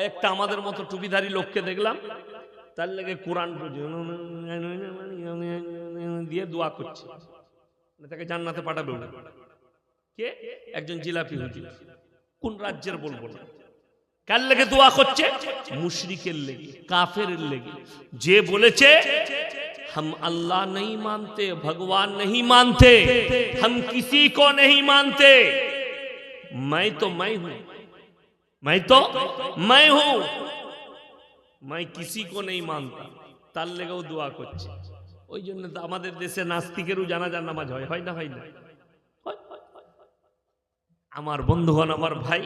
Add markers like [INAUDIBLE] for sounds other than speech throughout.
একটা আমাদের মতো টুপিধারী লোককে দেখলাম তার লেগে কোরআন দিয়ে দোয়া করছে মানে তাকে জান্নাতে পাঠাবে না কে একজন জিলাপি হুজুর কোন রাজ্যের বলবো না কার লেগে দোয়া করছে মুশরিকের লেগে কাফের লেগে যে বলেছে हम अल्लाह नहीं मानते भगवान नहीं मानते हम किसी को नहीं मानते मैं तो मैं हूं मैं तो मैं हूं मैं किसी को नहीं मानता তার লেগেও দোয়া করছে ওই জন্য তো আমাদের দেশে নাস্তিকেরও জানাজার নামাজ হয় হয় না হয় না হয়, হয়, হয়, হয়। আমার বন্ধুগণ আমার ভাই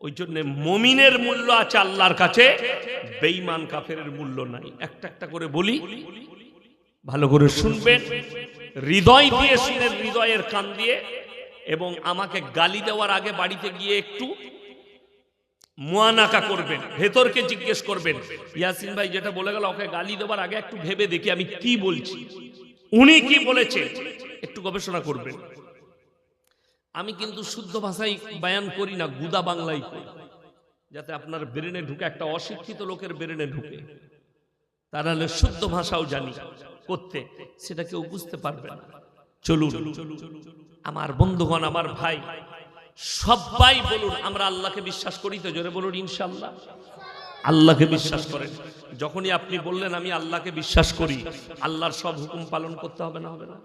ওই জন্য মমিনের মূল্য আছে আল্লাহর কাছে বেঈমান কাফেরের মূল্য নাই একটা একটা করে বলি ভালো করে শুনবেন হৃদয় দিয়ে শুনেন হৃদয়ের কান দিয়ে এবং আমাকে গালি দেওয়ার আগে বাড়িতে গিয়ে একটু মোয়ানাকা করবেন, ভেতরকে জিজ্ঞেস করবেন। ইয়াসিন ভাই যেটা বলে গেল, ওকে গালি দেবার আগে একটু ভেবে দেখি আমি কি বলছি। উনি কি বলেছেন? একটু গবেষণা করবেন। আমি কিন্তু শুদ্ধ ভাষায় বায়ান করি না, গুদা বাংলায় করি। যাতে আপনার ব্রেনে ঢুকে, একটা অশিক্ষিত লোকের ব্রেনে ঢুকে। তারা হলে শুদ্ধ ভাষাও জানি করতে, সেটা কেউ বুঝতে পারবে না। চলুন, আমার বন্ধুগণ, আমার ভাই সবাই বলুন, আমরা আল্লাহকে বিশ্বাস করি তো, জোরে বলুন ইনশাল্লাহ আল্লাহকে বিশ্বাস করেন। যখনই আপনি বললেন, আমি আল্লাহকে বিশ্বাস করি, আল্লাহর সব হুকুম পালন করতে হবে না হবে না?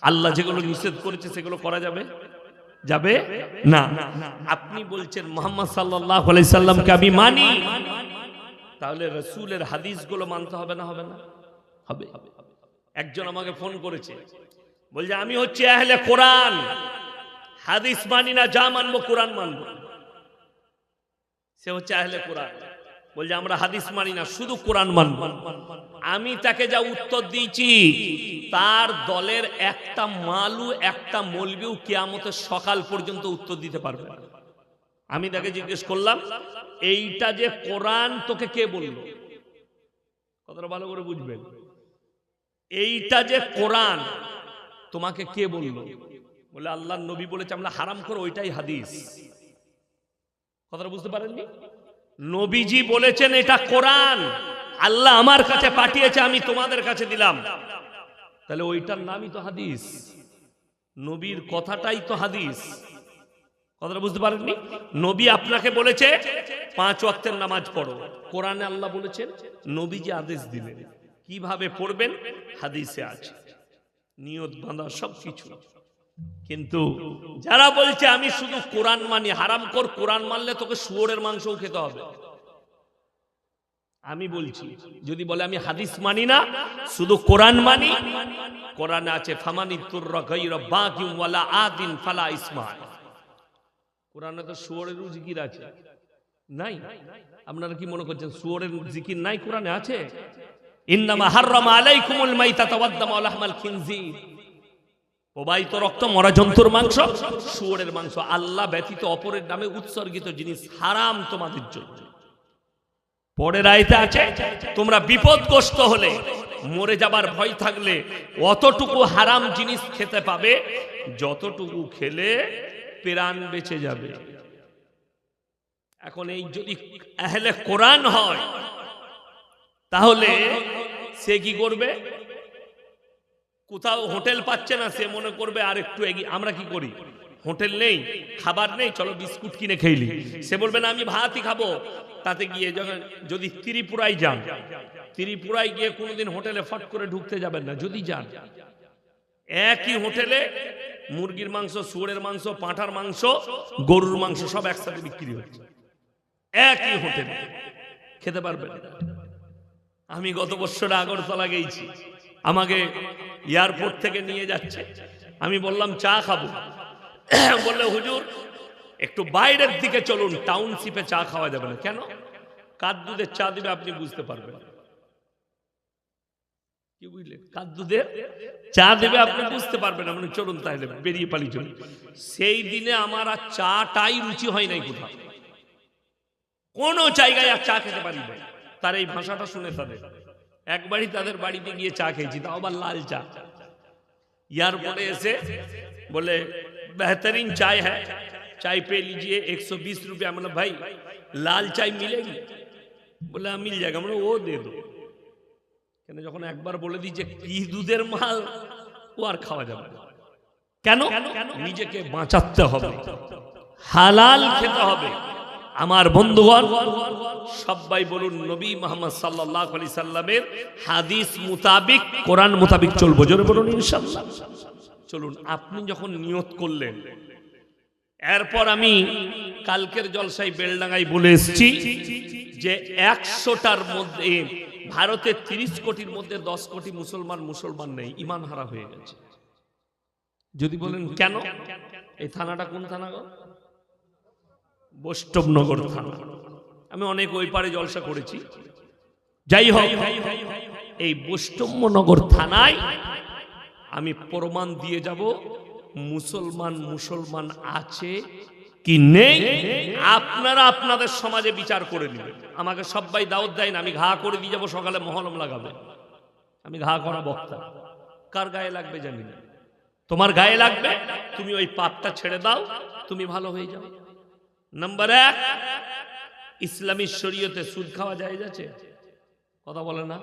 আল্লাহ যেগুলো নিষেধ করেছে, সেগুলো করা যাবে? যাবে? না। আপনি বলছেন, মোহাম্মদ সাল্লাহ সাল্লামকে আমি মানি। তাহলে রসুলের হাদিসগুলো মানতে হবে না হবে না? হবে। একজন আমাকে ফোন করেছে। বলছে, আমি হচ্ছে আহলে কোরআন। হাদিস মানি না, যা মানবো কোরআন মানবো। সে হচ্ছে আহলে কোরআন। বলছে, আমরা হাদিস মানি না, শুধু কোরআন মানব। আমি তাকে যা উত্তর দিয়েছি, তার দলের একটা মালু, একটা মলবিও কেয়ামতের সকাল পর্যন্ত উত্তর দিতে পারবে আমি তাকে জিজ্ঞেস করলাম, এইটা যে কোরআন, তোকে কে বলল? কথাটা ভালো করে বুঝবেন। এইটা যে কোরআন, তোমাকে কে বলল? বলে আল্লাহ নবী বলেছে, আমরা হারাম করো ওইটাই হাদিস। কথাটা বুঝতে পারেননি? নবীজি বলেছেন, এটা কোরআন। আল্লাহ আমার কাছে পাঠিয়েছে, আমি তোমাদের কাছে দিলাম। তাহলে ওইটার নামই তো হাদিস। নবীর কথাটাই তো হাদিস। কথাটা বুঝতে পারেননি? নবী আপনাকে বলেছে, পাঁচ ওয়াক্তের নামাজ পড়ো। কোরআনে আল্লাহ বলেছেন, নবীজি আদেশ দিলেন। কীভাবে পড়বেন? হাদিসে আছে। নিয়ত বাঁধা সব কিছু কিন্তু যারা বলছে আমি শুধু কোরআন মানি, হারাম কর, কোরআন মানলে তোকে শুয়োরের মাংসও খেতে হবে। আমি বলছি, যদি বলে আমি হাদিস মানি না, শুধু কোরআন মানি, কোরআনে আছে, ফামানি ওয়ালা আদিন ফালা কোরআনে তো জিকির আছে। নাই। আপনারা কি মনে করছেন শুয়োরের জিকির নাই কোরআনে আছে? ইন্নামা হাররামা আলাইকুমুল মাইতাতা ওয়াদ-দামা ওয়া খিনজির। প্রবাহিত রক্ত মরা জন্তুর মাংস? শুয়োরের মাংস। আল্লাহ ব্যতীত অপরের নামে উৎসর্গিত জিনিস হারাম তোমাদের জন্য। পরের আয়তে আছে, তোমরা বিপদগ্রস্ত হলে, মরে যাবার ভয় থাকলে অতটুকু হারাম জিনিস খেতে পাবে, যতটুকু খেলে প্রাণ বেঁচে যাবে। এখন এই যদি আহলে কোরআন হয়, তাহলে সে কি করবে? কোথাও হোটেল পাচ্ছে না, সে মনে করবে আর একটু এগিয়ে, আমরা কি করি? হোটেল নেই, খাবার নেই, চলো বিস্কুট কিনে খেইলি সে বলবে, না, আমি ভাতই খাব। তাতে গিয়ে যখন, যদি ত্রিপুরায় যান, ত্রিপুরায় গিয়ে কোনোদিন হোটেলে ফট করে ঢুকতে যাবেন না, যদি যান। একই হোটেলে মুরগির মাংস, শুয়োরের মাংস, পাঁঠার মাংস, গরুর মাংস সব একসাথে বিক্রি হচ্ছে। একই হোটেলে। খেতে পারবেন? আমি গত বছর আগরতলা গেছি আমাকে এয়ারপোর্ট থেকে নিয়ে যাচ্ছে। আমি বললাম, চা খাব। [COUGHS] বললে, হুজুর, একটু বাইরের দিকে চলুন টাউনশিপে চা খাওয়া যাবে না। কেন? কার দুধের চা দিবে আপনি বুঝতে পারবেন কি বুঝলেন? কার দুধের চা দেবে আপনি বুঝতে পারবেন না। মানে চলুন তাহলে, বেরিয়ে পালি চলুন। সেই দিনে আমার আর চাটাই রুচি হয় নাই কোথাও। কোনো জায়গায় আর চা খেতে পারি না তার এই ভাষাটা শুনে তাদের। একবারই তাদের বাড়িতে গিয়ে চা খেয়েছি তাও আবার লাল চা এয়ারপোর্টে এসে বলে बेहतरीन चाय है चाय पे लीजिए 120 रुपया मतलब भाई লাল চাই মিলেগি বলে আমি মিল জায়গা মানে ও দে দো কেন যখন একবার বলে দিই যে কি দুধের মাল ও আর খাওয়া যাবে না। কেন নিজেকে বাঁচাতে হবে হালাল খেতে হবে আমার বন্ধুগণ, সবাই বলুন নবী মোহাম্মদ সাল্লাহ আলি সাল্লামের হাদিস মুতাবিক, কোরআন মুতাবিক চলবো, জোরে বলুন চলুন, আপনি যখন নিয়ত করলেন, এরপর আমি কালকের জলসাই বেলডাঙ্গাই বলে এসেছি যে একশোটার মধ্যে ভারতের তিরিশ কোটির মধ্যে দশ কোটি মুসলমান মুসলমান নেই ইমান হারা হয়ে গেছে। যদি বলেন কেন? এই থানাটা কোন থানা গো? বৈষ্ণবনগর থানা আমি অনেক ওই পারে জলসা করেছি। যাই হোক, এই বৈষ্ণবনগর থানায় আমি প্রমাণ দিয়ে যাব, মুসলমান মুসলমান আছে কি নেই? আপনারা আপনাদের সমাজে বিচার করে নেবেন। আমাকে সবাই দাওয়াত দেয় না, আমি ঘা করে দিয়ে যাব, সকালে মহলম লাগাবে। আমি ঘা করা বক্তা। কার গায়ে লাগবে জানি না। তোমার গায়ে লাগবে? তুমি ওই পাপটা ছেড়ে দাও, তুমি ভালো হয়ে যাও। নাম্বার এক ইসলামী শরীয়তে সুদ খাওয়া যায় যাচ্ছে কথা বলে না।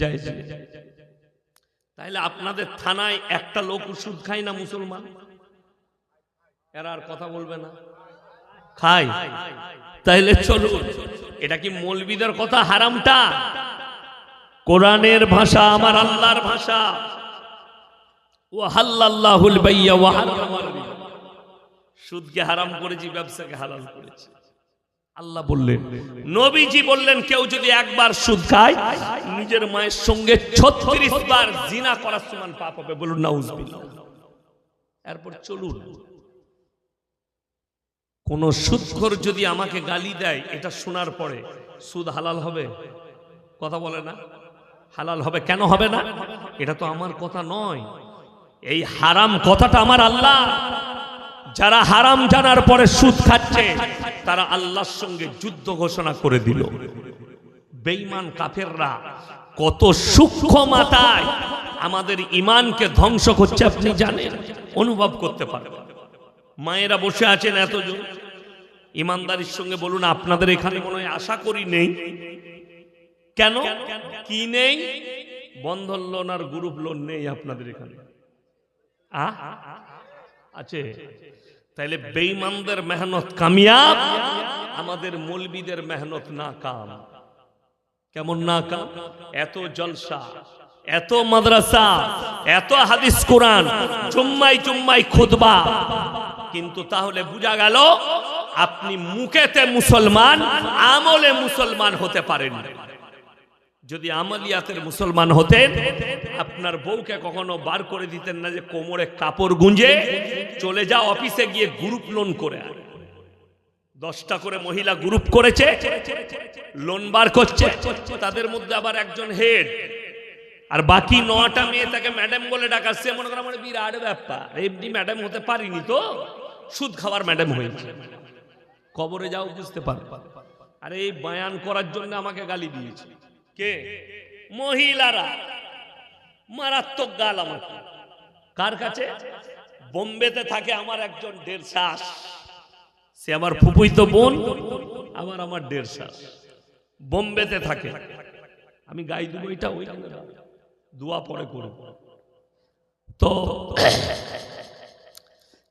যায় তাহলে আপনাদের থানায় একটা লোক সুদ খায় না মুসলমান? এরা আর কথা বলবে না। খায়। তাইলে চলুন। এটা কি মৌলবিদের কথা হারামটা? কোরআনের ভাষা আমার আল্লাহর ভাষা। ও হাল্লাল্লাহুল বাইয়া ওয়া হারামার রিবা। সুদকে হারাম করেছি ব্যবসাকে হালাল করেছি। আল্লাহ বললেন নবীজি বললেন কেউ যদি একবার সুদ খায় নিজের মায়ের সঙ্গে ছত্রিশ বার জিনা করার সমান পাপ হবে বলুন নাউজুবিল্লাহ। এরপর চলুন। কোন সুদখোর যদি আমাকে গালি দেয় এটা শোনার পরে সুদ হালাল হবে? কথা বলে না? হালাল হবে কেন হবে না? এটা তো আমার কথা নয়। এই হারাম কথাটা আমার আল্লাহ। যারা হারাম জানার পরে সুদ খাচ্ছে, তারা আল্লাহর সঙ্গে যুদ্ধ ঘোষণা করে দিল। বেঈমান কাফেররা কত সূক্ষ্ম মাথায় আমাদের ইমানকে ধ্বংস করছে, আপনি জানেন, অনুভব করতে পারেন মায়েরা বসে আছেন এতজন। ইমানদারির সঙ্গে বলুন, আপনাদের এখানে মনে হয় আশা করি নেই। কেন? কি নেই? বন্ধন লোন আর গ্রুপ লোন নেই আপনাদের এখানে। আ? আছে। তাইলে বেঈমানদের মেহনত কামিয়াব, আমাদের মৌলবীদের মেহনত না কাম কেমন না কাম এত জলসা, এত মাদ্রাসা, এত হাদিস কোরআন জুম্মাই জুম্মাই খুদবা কিন্তু তাহলে বোঝা গেল, আপনি মুখেতে মুসলমান, আমলে মুসলমান হতে পারেন। যদি আমলিয়াতের মুসলমান হতেন, আপনার বউকে কখনো বার করে দিতেন না যে কোমরে কাপড় গুঁজে চলে যাও অফিসে গিয়ে গ্রুপ লোন করে। দশটা করে মহিলা গ্রুপ করেছে, লোন বার করছে, তাদের মধ্যে আবার একজন হেড। আর বাকি নটা মেয়ে তাকে ম্যাডাম বলে ডাকাচ্ছে, মনে করা মানে বিরাট ব্যাপার। এমনি ম্যাডাম হতে পারিনি তো, সুদ খাওয়ার ম্যাডাম হয়েছে। কবরে যাও, বুঝতে পারবে আরে এই বয়ান করার জন্য আমাকে গালি দিয়েছে। কে? মহিলারা। মারাত্মক গাল আমার কার কাছে? বোম্বেতে থাকে আমার একজন দেড় সে আমার ফুপুই তো বোন, আবার আমার দেড় বোম্বেতে থাকে। আমি গাই দেবো এটা ওই দোয়া পরে করব তো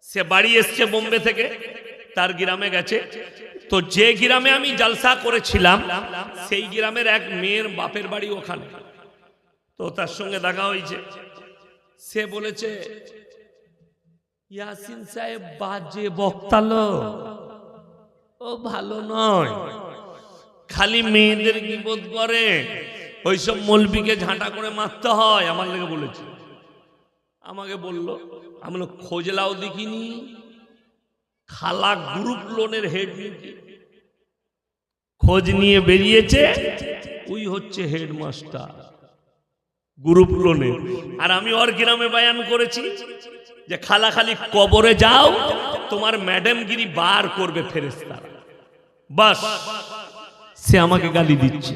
সে বাড়ি এসছে বোম্বে থেকে, তার গ্রামে গেছে। তো যে গ্রামে আমি জালসা করেছিলাম সেই গ্রামের এক মেয়ের বাপের বাড়ি ওখানে। তো তার সঙ্গে দেখা হয়েছে। সে বলেছে ইয়াসিন সাহেব বাজে বক্তালো ও ভালো নয়। খালি মেয়েদের বিপদ করে। ওইসব মলবিকে ঝাঁটা করে মারতে হয়। আমার লেগে বলেছে। আমাকে বলল আমি বললাম, খোঁজ দেখিনি। খালা গ্রুপ লোনের হেড খোঁজ নিয়ে বেরিয়েছে। ওই হচ্ছে হেডমাস্টার। গ্রুপ লোনে আর আমি ওর গ্রামে বায়ান করেছি যে খালা খালি কবরে যাও তোমার ম্যাডামগিরি বার করবে ফেরেস্তা বাস সে আমাকে গালি দিচ্ছে।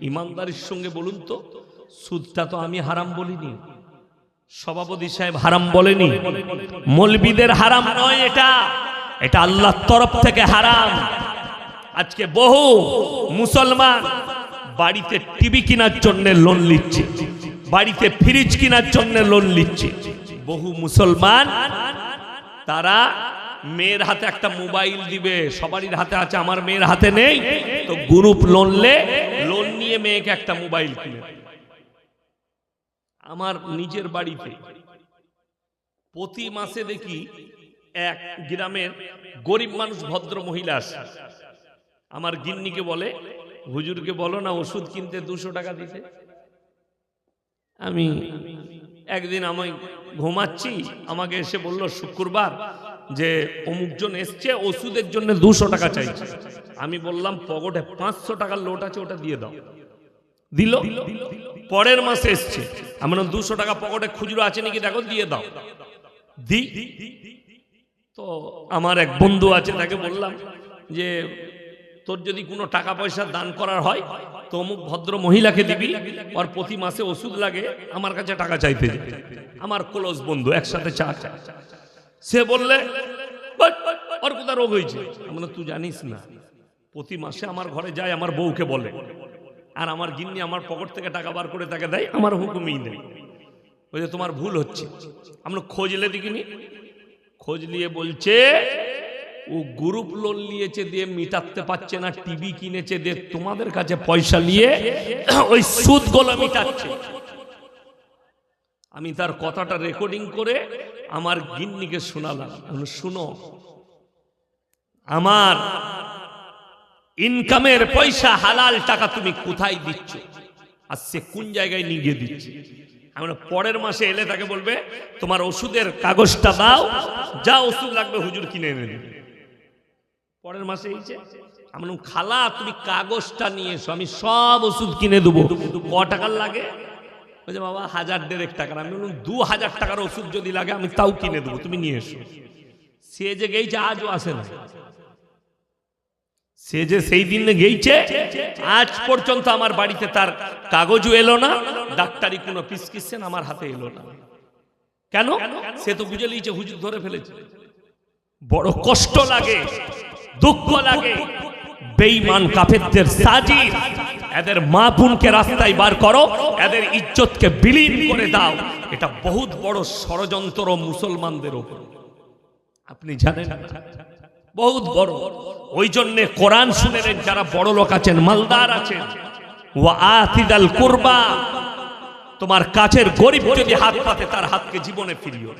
ইমানদারির সঙ্গে বলুন তো সুদটা তো আমি হারাম বলিনি। সভাপতি সাহেব হারাম বলেনি। মলবিদের হারাম নয় এটা। এটা আল্লাহর তরফ থেকে হারাম। আজকে বহু মুসলমান বাড়িতে টিভি কেনার জন্য লোন নিচ্ছে, বাড়িতে ফ্রিজ কেনার জন্য লোন নিচ্ছে। বহু মুসলমান, তারা মেয়ের হাতে একটা মোবাইল দিবে, সবারই হাতে আছে, আমার মেয়ের হাতে নেই, তো গ্রুপ লোন লে লোন নিয়ে মেয়েকে একটা মোবাইল কিনে। আমার নিজের বাড়িতে প্রতি মাসে দেখি এক গ্রামের গরিব মানুষ ভদ্র মহিলা আসে আমার গিন্নিকে বলে, হুজুরকে বলো না ওষুধ কিনতে দুশো টাকা দিতে? আমি, একদিন আমি ঘুমাচ্ছি। আমাকে এসে বলল, শুক্রবার যে অমুকজন এসছে, ওষুধের জন্য দুশো টাকা চাইছে। আমি বললাম, পকেটে পাঁচশো টাকার লোট আছে, ওটা দিয়ে দাও। দিল, পরের মাসে এসছে। আমি দুশো টাকা পকেটে খুচরো আছে নাকি? দেখো, দিয়ে দাও। দি, তো আমার এক বন্ধু আছে, তাকে বললাম যে তোর যদি কোনো টাকা পয়সা দান করার হয় তো অমুক ভদ্র মহিলাকে দিবি ওর প্রতি মাসে ওষুধ লাগে আমার কাছে টাকা চাইতে আমার ক্লোজ বন্ধু একসাথে চা সে বললে "বাট, ওর কোথা রোগ হয়েছে? আমরা তুই জানিস না। প্রতি মাসে আমার ঘরে যায় আমার বউকে বলে। আর আমার গিন্নি আমার পকেট থেকে টাকা বার করে তাকে দেয় আমার হুকুমই নেই। ওই যে তোমার ভুল হচ্ছে। আমরা খোঁজলে দেখিনি? খোঁজ নিয়ে বলছে ও গ্রুপ লোন নিয়েছে দিয়ে মিটাতে পারছে না, টিভি কিনেছে দিয়ে তোমাদের কাছে পয়সা নিয়ে [CLEARS THROAT] ওই সুদ গোলা মিটাচ্ছে। আমি তার কথাটা রেকর্ডিং করে আমার গিন্নিকে শোনালাম। শুনো, আমার ইনকামের পয়সা, হালাল টাকা তুমি কোথায় দিচ্ছ? আর সে কোন জায়গায় নিয়ে গিয়ে দিচ্ছে আমরা পরের মাসে এলে তাকে বলবে, তোমার ওষুধের কাগজটা দাও, যা ওষুধ লাগবে হুজুর কিনে এনে দেবে। পরের মাসে এইছে আমি খালা, তুমি কাগজটা নিয়ে এসো, আমি সব ওষুধ কিনে দেবো। ক টাকার লাগে? বলছে বাবা, হাজার দেড়েক টাকার। আমি বললাম, দু হাজার টাকার ওষুধ যদি লাগে, আমি তাও কিনে দেবো, তুমি নিয়ে এসো। সে যে গেইছে, আজও আসে না। সে যে সেই দিন গেইছে, আজ পর্যন্ত আমার বাড়িতে তার কাগজও এলো না ডাক্তারি কোনো প্রিসক্রিপশন আমার হাতে এলো না। কেন? সে তো বুঝে লিয়েছে হুজুর ধরে ফেলেছে। বড় কষ্ট লাগে। দুঃখ লাগে। বেঈমান কাফেরদের সাজি এদের মা বোনকে রাস্তায় বার করো, এদের ইজ্জতকে বিলীন করে দাও। এটা বহুত বড় ষড়যন্ত্র মুসলমানদের ওপর। আপনি জানেন? বহুত বড়। ওই জন্যে কোরআন শুনেলেন, যারা বড় লোক আছেন, মালদার আছেন। ওয়া আতিদাল কুরবা। তোমার কাছের গরিব যদি হাত পাতে, তার হাতকে জীবনে ফিরিও